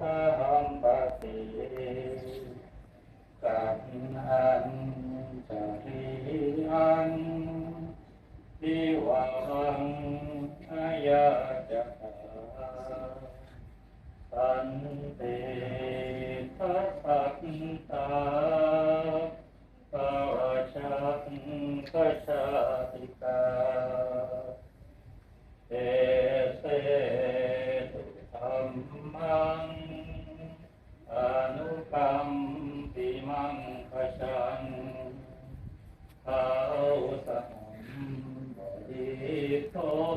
สัมปติกัณหันจริยันทิวังอายาจะสันติทัสสัตตาปวชังกชาติ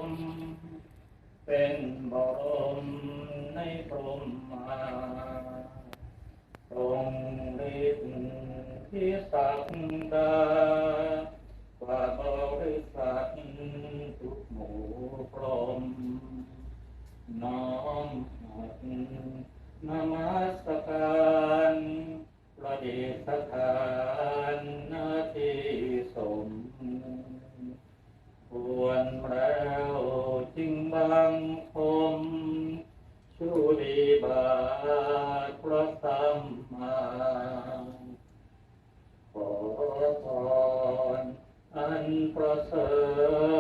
ม เป็นบรมในพรมมาตรงฤทธิ์ที่สักดากว่าบริสัททุกหมู่พรมน้อมหัดนมัสการประเดิษฐานนาที ลังคมชุรีบาทพระสัมมาขอพรอันประเสริฐ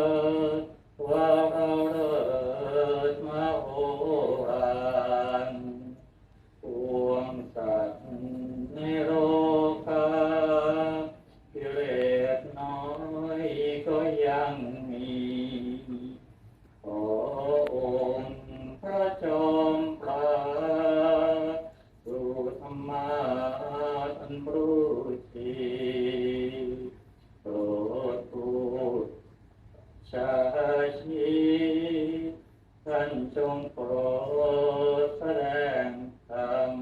รู้ทีโปรดผู้ชาชีท่านจงโปรดแสดงธรรม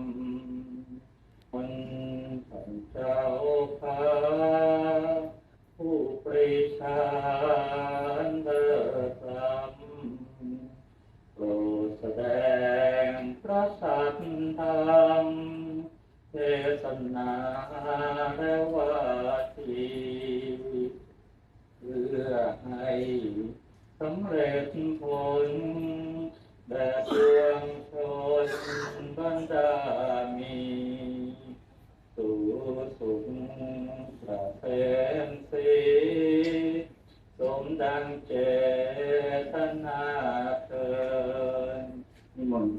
คุณท่านเจ้าพาผู้ปริชานเดธรรมโปรดแสดงพระสัทธรรม นาและวาทีเพื่อให้สำเร็จผลแด่เรื่องชนบรรดามีสุสุขประเพนสีสมดังเจตนาเทินนิมน